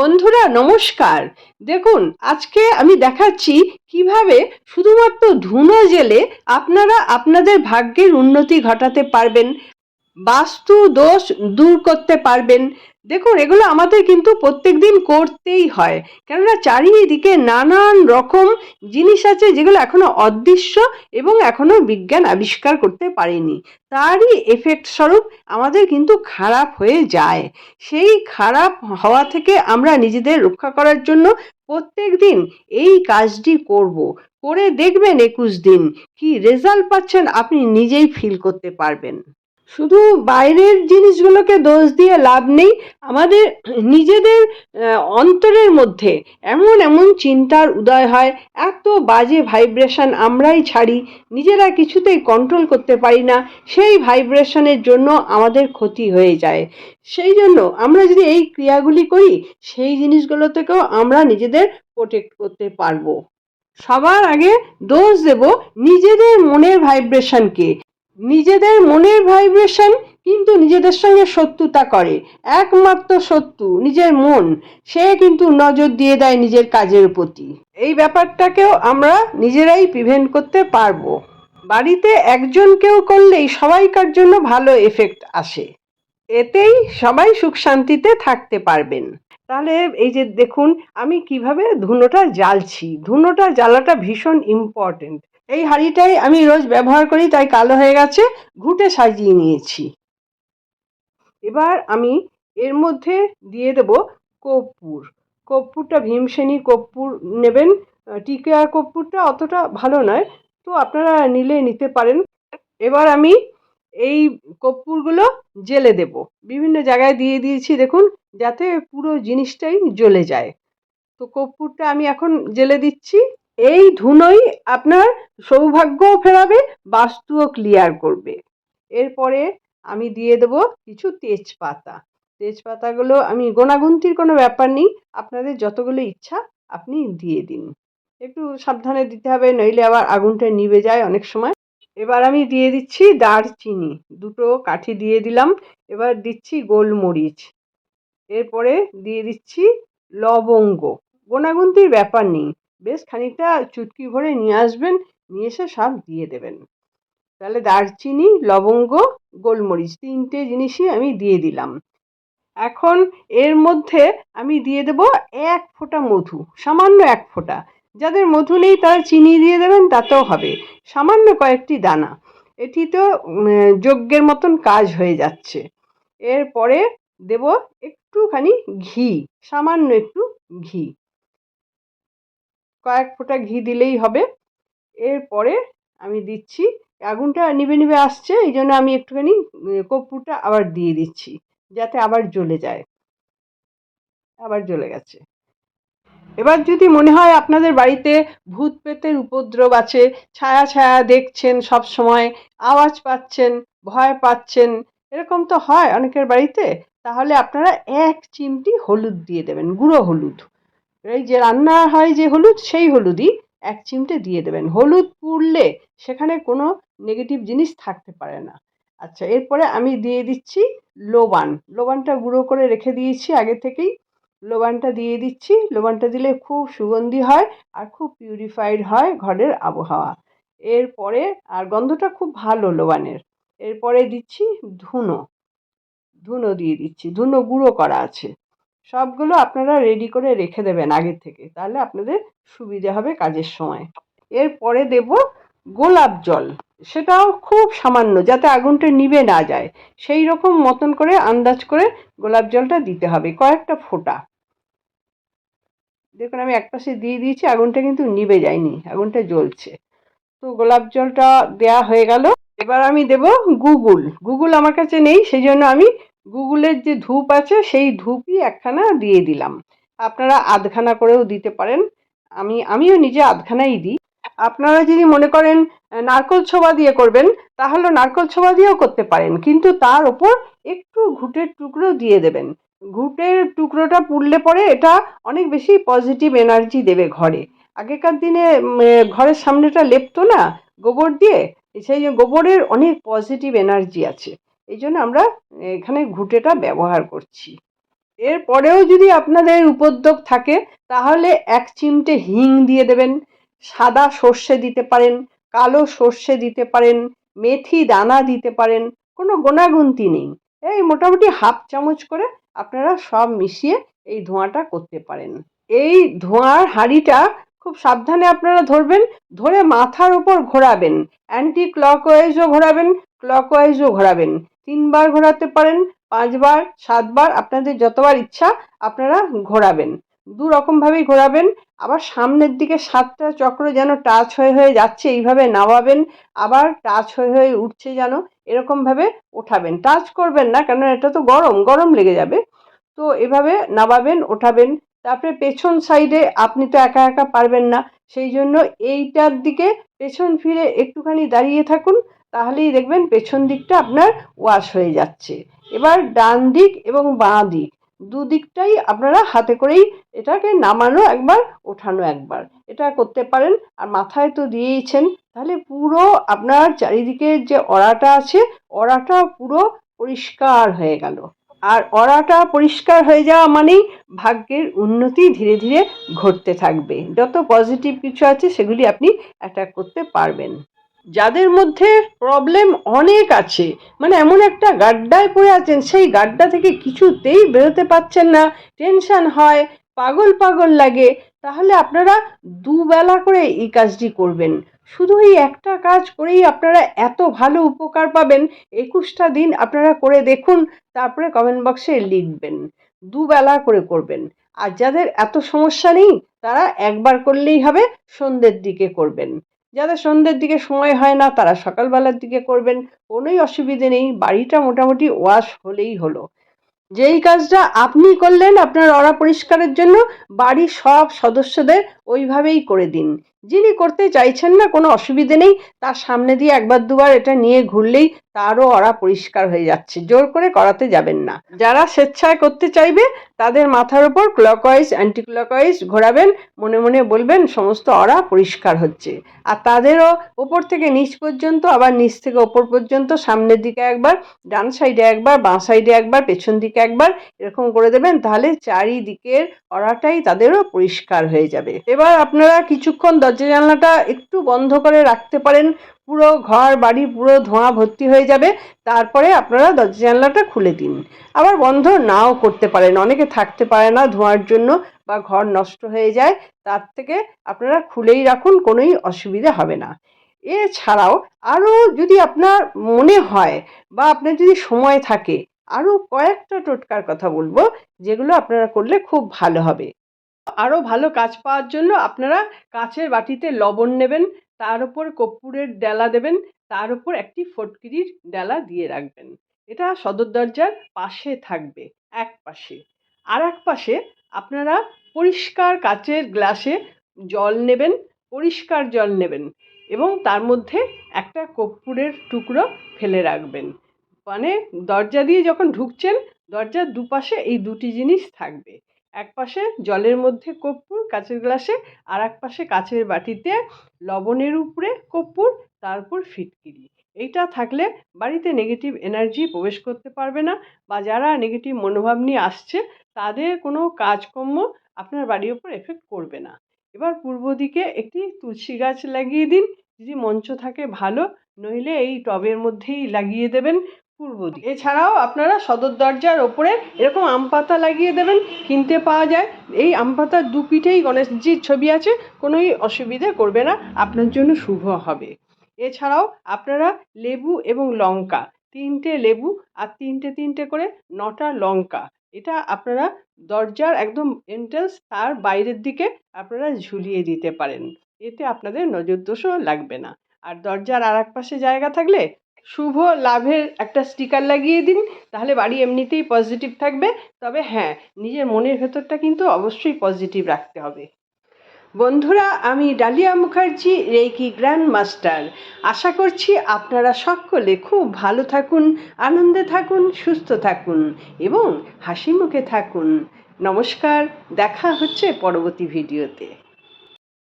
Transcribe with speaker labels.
Speaker 1: বন্ধুরা, নমস্কার। দেখুন, আজকে আমি দেখাচ্ছি কীভাবে শুধুমাত্র ধুনো জেলে আপনারা আপনাদের ভাগ্যের উন্নতি ঘটাতে পারবেন, বাস্তু দোষ দূর করতে পারবেন। দেখুন, এগুলো আমাদের কিন্তু প্রত্যেক দিন করতেই হয়। কেননা চারিদিকে নানান রকম জিনিস আছে যেগুলো এখনও অদৃশ্য এবং এখনও বিজ্ঞান আবিষ্কার করতে পারেনি। তারই এফেক্ট স্বরূপ আমাদের কিন্তু খারাপ হয়ে যায়। সেই খারাপ হওয়া থেকে আমরা নিজেদের রক্ষা করার জন্য প্রত্যেক দিন এই কাজটি করব। করে দেখবেন একুশ দিন, কি রেজাল্ট পাচ্ছেন আপনি নিজেই ফিল করতে পারবেন। শুধু বাইরের জিনিসগুলোকে দোষ দিয়ে লাভ নেই, আমাদের নিজেদের অন্তরের মধ্যে এমন এমন চিন্তার উদয় হয়, এত বাজে ভাইব্রেশন আমরাই ছাড়ি, নিজেরা কিছুতেই কন্ট্রোল করতে পারি না, সেই ভাইব্রেশনের জন্য আমাদের ক্ষতি হয়ে যায়। সেই জন্য আমরা যদি এই ক্রিয়াগুলি করি, সেই জিনিসগুলো থেকেও আমরা নিজেদের প্রোটেক্ট করতে পারব। সবার আগে দোষ দেব নিজেদের মনের ভাইব্রেশনকে নিজেদের মনের ভাইব্রেশন কিন্তু নিজেদের সঙ্গে শত্রুতা করে। একমাত্র শত্রু নিজের মন। সে কিন্তু নজর দিয়ে দেয় নিজের কাজের প্রতি। এই ব্যাপারটাকেও আমরা নিজেরাই প্রিভেন্ট করতে পারব। বাড়িতে একজন কেউ করলেই সবাইকার জন্য ভালো এফেক্ট আসে। এতেই সবাই সুখ শান্তিতে থাকতে পারবেন। তাহলে এই যে দেখুন, আমি কীভাবে ধুনোটা জ্বালছি? ধুনোটা জ্বালাটা ভীষণ ইম্পর্টেন্ট এই হাঁড়িটাই আমি রোজ ব্যবহার করি তাই কালো হয়ে গেছে ঘুটে সাজিয়ে নিয়েছি। এবার আমি এর মধ্যে দিয়ে দেব কর্পূর। কর্পূরটা ভীমসেনী কর্পূর নেবেন আহ, টিকা কর্পূরটা অতটা ভালো নয় তো আপনারা নিলে নিতে পারেন। এবার আমি এই কর্পূরগুলো জেলে দেব। বিভিন্ন জায়গায় দিয়ে দিয়েছি দেখুন যাতে পুরো জিনিসটাই জ্বলে যায়। তো কর্পূরটা আমি এখন জেলে দিচ্ছি। এই ধুনোই আপনার সৌভাগ্যও ফেরাবে, বাস্তুও ক্লিয়ার করবে। এরপরে আমি দিয়ে দেব কিছু তেজপাতা। তেজপাতাগুলো আমি গোনাগুন্তির কোনো ব্যাপার নেই, আপনাদের যতগুলো ইচ্ছা আপনি দিয়ে দিন। একটু সাবধানে দিতে হবে, নইলে আবার আগুনটা নিভে যায় অনেক সময়। এবার আমি দিয়ে দিচ্ছি দারচিনি, দুটো কাঠি দিয়ে দিলাম। এবার দিচ্ছি গোলমরিচ। এরপরে দিয়ে দিচ্ছি লবঙ্গ। গোনাগুন্তির ব্যাপার নেই বেশ খানিকটা চুটকি ভরে নিয়ে আসবেন, নিয়ে এসে সব দিয়ে দেবেন। তাহলে দারচিনি, লবঙ্গ, গোলমরিচ তিনটে জিনিসই আমি দিয়ে দিলাম। এখন এর মধ্যে আমি দিয়ে দেব এক ফোঁটা মধু, সামান্য এক ফোঁটা। যাদের মধু নেই তারা চিনি দিয়ে দেবেন, তাতেও হবে। সামান্য কয়েকটি দানা। এটি তো যজ্ঞের মতন কাজ হয়ে যাচ্ছে। এরপরে দেব একটুখানি ঘি, সামান্য একটু ঘি। কয়েক ফোঁটা ঘি দিলেই হবে। এরপরে আমি দিচ্ছি, আগুনটা নিভে নিবে আসছে, এই জন্য আমি একটুখানি কর্পূরটা আবার দিয়ে দিচ্ছি, যাতে আবার জ্বলে যায়। আবার জ্বলে গেছে। এবার যদি মনে হয় আপনাদের বাড়িতে ভূত পেতের উপদ্রব আছে, ছায়া ছায়া দেখছেন সব সময়, আওয়াজ পাচ্ছেন, ভয় পাচ্ছেন, এরকম তো হয় অনেকের বাড়িতে, তাহলে আপনারা এক চিমটি হলুদ দিয়ে দেবেন, গুঁড়ো হলুদ। এই যে রান্না হয় যে হলুদ, সেই হলুদই এক চিমটে দিয়ে দেবেন। হলুদ পুড়লে সেখানে কোনো নেগেটিভ জিনিস থাকতে পারে না। আচ্ছা এরপরে আমি দিয়ে দিচ্ছি লোবান। লোবানটা গুঁড়ো করে রেখে দিয়েছি আগে থেকেই। লোবানটা দিয়ে দিচ্ছি। লোবানটা দিলে খুব সুগন্ধি হয় আর খুব পিউরিফাইড হয় ঘরের আবহাওয়া। এরপরে, আর গন্ধটা খুব ভালো লোবানের। এরপরে দিচ্ছি ধুনো। ধুনো দিয়ে দিচ্ছি। ধুনো গুঁড়ো করা আছে। সবগুলো আপনারা রেডি করে রেখে দেবেন আগের থেকে। তাহলে আপনাদের সুবিধে হবে কাজের সময়। এরপরে দেব গোলাপ জল। সেটাও খুব সামান্য, যাতে আগুনটা নিবে না যায়। সেই রকম মতন করে আন্দাজ করে গোলাপ জলটা দিতে হবে কয়েকটা ফোঁটা। দেখুন, আমি এক পাশে দিয়ে দিয়েছি, আগুনটা কিন্তু নিবে যায়নি, আগুনটা জ্বলছে। তো গোলাপ জলটা দেয়া হয়ে গেল। এবার আমি দেব গুগল। গুগল আমার কাছে নেই, সেই জন্য আমি গুগলের যে ধূপ আছে, সেই ধূপই একখানা দিয়ে দিলাম। আপনারা আধখানা করেও দিতে পারেন। আমি, আমিও নিজে আধখানাই দিই। আপনারা যদি মনে করেন নারকোল ছোবা দিয়ে করবেন, তাহলে নারকল ছোবা দিয়েও করতে পারেন। কিন্তু তার ওপর একটু ঘুটের টুকরো দিয়ে দেবেন। ঘুটের টুকরোটা পুড়লে পরে এটা অনেক বেশি পজিটিভ এনার্জি দেবে ঘরে। আগেকার দিনে ঘরের সামনেটা লেপতো না গোবর দিয়ে, সেই গোবরের অনেক পজিটিভ এনার্জি আছে। এই জন্য আমরা এখানে ঘুঁটেটা ব্যবহার করছি। এরপরেও যদি আপনাদের উপদ্রব থাকে, তাহলে এক চিমটে হিং দিয়ে দেবেন, সাদা সর্ষে দিতে পারেন, কালো সর্ষে দিতে পারেন, মেথি দানা দিতে পারেন, কোনো গোনাগুনতি নেই। এই মোটামুটি হাফ চামচ করে আপনারা সব মিশিয়ে এই ধোঁয়াটা করতে পারেন। এই ধোঁয়ার হাঁড়িটা খুব সাবধানে আপনারা ধরবেন, ধরে মাথার ওপর ঘোরাবেন অ্যান্টি ক্লকওয়াইজও ঘোরাবেন ক্লকওয়াইজও ঘোরাবেন। তিনবার ঘোরাতে পারেন, পাঁচবার, সাতবার, আপনাদের যতবার ইচ্ছা আপনারা ঘোরাবেন। দু রকমভাবেই ঘোরাবেন, আবার সামনের দিকে সাতটা চক্র যেন টাচ হয়ে হয়ে যাচ্ছে এইভাবে নামাবেন, আবার টাচ হয়ে হয়ে উঠছে যেন এরকমভাবে ওঠাবেন। টাচ করবেন না কেন এটা তো গরম গরম লেগে যাবে। তো এভাবে নামাবেন, ওঠাবেন। তারপরে পেছন সাইডে আপনি তো একা একা পারবেন না, সেই জন্য এইটার দিকে পেছন ফিরে একটুখানি দাঁড়িয়ে থাকুন তাহলেই দেখবেন পেছন দিকটা আপনার ওয়াশ হয়ে যাচ্ছে। এবার ডান দিক এবং বাঁ দিক দুদিকটাই আপনারা হাতে করেই এটাকে নামানো একবার, ওঠানো একবার। এটা করতে পারেন, আর মাথায় তো দিয়েইছেন, তাহলে পুরো আপনার চারিদিকের যে অড়াটা আছে, অড়াটা পুরো পরিষ্কার হয়ে গেল। আর অড়াটা পরিষ্কার হয়ে যাওয়া মানেই ভাগ্যের উন্নতি ধীরে ধীরে ঘটতে থাকবে। যত পজিটিভ কিছু আছে, সেগুলি আপনি অ্যাটাক করতে পারবেন। যাদের মধ্যে প্রবলেম অনেক আছে মানে এমন একটা গাড্ডায় পড়ে আছেন, সেই গাড্ডা থেকে কিছুতেই বেরোতে পারছেন না টেনশন হয়, পাগল পাগল লাগে, তাহলে আপনারা দুবেলা করে এই কাজটি করবেন। শুধু এই একটা কাজ করেই আপনারা এত ভালো উপকার পাবেন, একুশটা দিন আপনারা করে দেখুন, তারপরে কমেন্ট বক্সে লিখবেন। দুবেলা করে করবেন। আর যাদের এত সমস্যা নেই, তারা একবার করলেই হবে, সন্ধ্যের দিকে করবেন। যাদের সন্ধ্যের দিকে সময় হয় না, তারা সকালবেলার দিকে করবেন। কোনোই অসুবিধে নেই, বাড়িটা মোটামুটি ওয়াশ হলেই হলো। যেই কাজটা আপনি করলেন আপনার অরা পরিষ্কারের জন্য, বাড়ির সব সদস্যদের ওইভাবেই করে দিন। যিনি করতে চাইছেন না, কোনো অসুবিধে নেই, তার সামনে দিয়ে একবার দুবার এটা নিয়ে ঘুরলেই তারও অরা পরিষ্কার হয়ে যাচ্ছে, জোর করে করাতে যাবেন না। যারা স্বেচ্ছায় করতে চাইবে তাদের মাথার ওপর ক্লকওয়াইজ অ্যান্টি ঘোরাবেন, মনে মনে বলবেন সমস্ত অরা পরিষ্কার হচ্ছে। আর তাদেরও ওপর থেকে নিচ পর্যন্ত, আবার নিচ থেকে ওপর পর্যন্ত, সামনের দিকে একবার, ডান সাইডে একবার, বাঁ সাইডে একবার, পেছন দিকে একবার, এরকম করে দেবেন, তাহলে চারিদিকের অরাটাই তাদেরও পরিষ্কার হয়ে যাবে। এবার আপনারা কিছুক্ষণ দরজা জানলাটা একটু বন্ধ করে রাখতে পারেন পুরো ঘর, বাড়ি, পুরো ধোঁয়া ভর্তি হয়ে যাবে। তারপরে আপনারা দরজা জানলাটা খুলে দিন। আবার বন্ধ নাও করতে পারেন। অনেকে থাকতে পারে না ধোঁয়ার জন্য বা ঘর নষ্ট হয়ে যায়। তার থেকে আপনারা খুলেই রাখুন, কোনোই অসুবিধা হবে না। এছাড়াও আরও যদি আপনার মনে হয় বা আপনার যদি সময় থাকে, আরও কয়েকটা টোটকার কথা বলব, যেগুলো আপনারা করলে খুব ভালো হবে। আরও ভালো কাজ পাওয়ার জন্য আপনারা কাচের বাটিতে লবণ নেবেন। তার উপর কর্পূরের ডালা দেবেন, তার উপর একটি ফটকিরির ডালা দিয়ে রাখবেন। এটা সদর দরজার পাশে থাকবে, এক পাশে। আর এক পাশে আপনারা পরিষ্কার কাচের গ্লাসে জল নেবেন, পরিষ্কার জল নেবেন এবং তার মধ্যে একটা কর্পূরের টুকরো ফেলে রাখবেন। মানে দরজা দিয়ে যখন ঢুকছেন, দরজার দুপাশে এই দুটি জিনিস থাকবে। এক পাশে জলের মধ্যে কর্পূর, কাঁচের গ্লাসে আর এক পাশে কাঁচের বাটিতে লবণের উপরে কর্পূর তার উপর ফিটকিরি। এইটা থাকলে বাড়িতে নেগেটিভ এনার্জি প্রবেশ করতে পারবে না বা যারা নেগেটিভ মনোভাব নিয়ে আসছে, তাদের কোনো কাজকর্ম আপনার বাড়ির ওপর এফেক্ট করবে না। এবার পূর্ব দিকে একটি তুলসী গাছ লাগিয়ে দিন। যদি মঞ্চ থাকে ভালো, নইলে এই টবের মধ্যেই লাগিয়ে দেবেন। পূর্ব দিকে। এছাড়াও আপনারা সদর দরজার ওপরে এরকম আম পাতা লাগিয়ে দেবেন, কিনতে পাওয়া যায়। এই আম পাতার দু পিঠেই গণেশজির ছবি আছে, কোনোই অসুবিধে করবে না, আপনার জন্য শুভ হবে। এছাড়াও আপনারা লেবু এবং লঙ্কা, তিনটে লেবু আর তিনটে তিনটে করে নটা লঙ্কা, এটা আপনারা দরজার একদম এন্ট্রান্স তার বাইরের দিকে আপনারা ঝুলিয়ে দিতে পারেন। এতে আপনাদের নজরদোষও লাগবে না। আর দরজার আর এক পাশে জায়গা থাকলে শুভ লাভের একটা স্টিকার লাগিয়ে দিন, তাহলে বাড়ি এমনিতেই পজিটিভ থাকবে। তবে হ্যাঁ নিজের মনের ভেতরটা কিন্তু অবশ্যই পজিটিভ রাখতে হবে। বন্ধুরা, আমি Dalia Mukherjee reiki grand master. আশা করছি আপনারা সকলে খুব ভালো থাকুন, আনন্দে থাকুন, সুস্থ থাকুন এবং হাসি মুখে থাকুন। নমস্কার, দেখা হচ্ছে পরবর্তী ভিডিওতে।